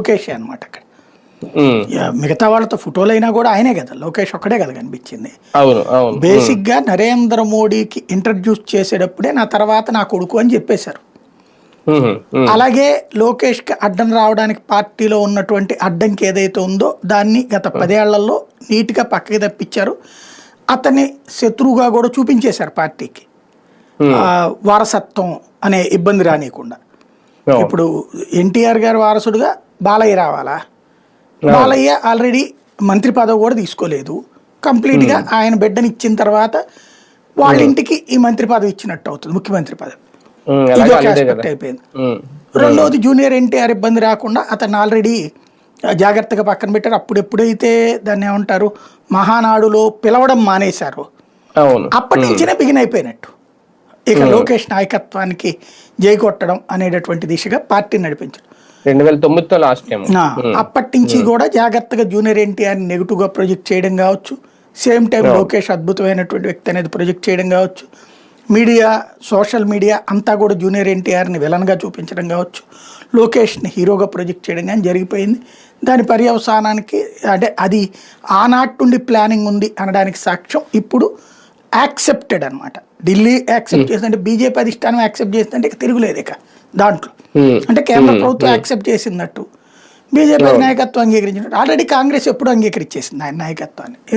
లోకేష్ అనమాట అక్కడ. మిగతా వాళ్ళతో ఫోటోలు అయినా కూడా ఆయనే కదా లోకేష్ ఒక్కడే కదా కనిపించింది. బేసిక్గా నరేంద్ర మోడీకి ఇంట్రడ్యూస్ చేసేటప్పుడే నా తర్వాత నా కొడుకు అని చెప్పేశారు. అలాగే లోకేష్కి అడ్డం రావడానికి పార్టీలో ఉన్నటువంటి అడ్డంకి ఏదైతే ఉందో దాన్ని గత పదేళ్ళలో నీట్గా పక్కకి తప్పించారు. అతన్ని శత్రువుగా కూడా చూపించేశారు పార్టీకి. వారసత్వం అనే ఇబ్బంది రానియకుండా. ఇప్పుడు ఎన్టీఆర్ గారి వారసుడుగా బాలయ్య రావాలా? బాలయ్య ఆల్రెడీ మంత్రి పదవి కూడా తీసుకోలేదు. కంప్లీట్గా ఆయన బిడ్డని ఇచ్చిన తర్వాత వాళ్ళ ఇంటికి ఈ మంత్రి పదవి ఇచ్చినట్టు అవుతుంది ముఖ్యమంత్రి పదవి. ఇది ఒక ఆస్పెక్ట్ అయిపోయింది. రెండోది జూనియర్ ఎన్టీఆర్ ఇబ్బంది రాకుండా అతను ఆల్రెడీ జాగ్రత్తగా పక్కన పెట్టారు. అప్పుడు ఎప్పుడైతే దాన్ని ఏమంటారు మహానాడులో పిలవడం మానేశారు అప్పటి నుంచినే బిగిన్ అయిపోయినట్టు. ఇక లోకేష్ నాయకత్వానికి జై కొట్టడం అనేటటువంటి దిశగా పార్టీ నడిపించడం. రెండు వేల తొమ్మిదితో లాస్ట్ టైం నా, అప్పటి నుంచి కూడా జాగ్రత్తగా జూనియర్ ఎన్టీఆర్ నెగిటివ్గా ప్రొజెక్ట్ చేయడం కావచ్చు. సేమ్ టైం లోకేష్ అద్భుతమైనటువంటి వ్యక్తి అనేది ప్రొజెక్ట్ చేయడం కావచ్చు. మీడియా సోషల్ మీడియా అంతా కూడా జూనియర్ ఎన్టీఆర్ని విలన్గా చూపించడం కావచ్చు. లోకేష్ని హీరోగా ప్రొజెక్ట్ చేయడం కానీ జరిగిపోయింది. దాని పర్యవసానానికి అంటే అది ఆనాటి నుండి ప్లానింగ్ ఉంది అనడానికి సాక్ష్యం ఇప్పుడు యాక్సెప్టెడ్ అన్నమాట. ఢిల్లీ యాక్సెప్ట్ చేస్తుంటే బీజేపీ అధిష్టానం యాక్సెప్ట్ చేస్తుంటే ఇక తిరుగులేదు ఇక దాంట్లో. అంటే కేంద్ర ప్రభుత్వం యాక్సెప్ట్ చేసినట్టు బీజేపీ నాయకత్వం అంగీకరించినట్టు. ఆల్రెడీ కాంగ్రెస్ ఎప్పుడు అంగీకరించేసింది ఆయన నాయకత్వాన్ని.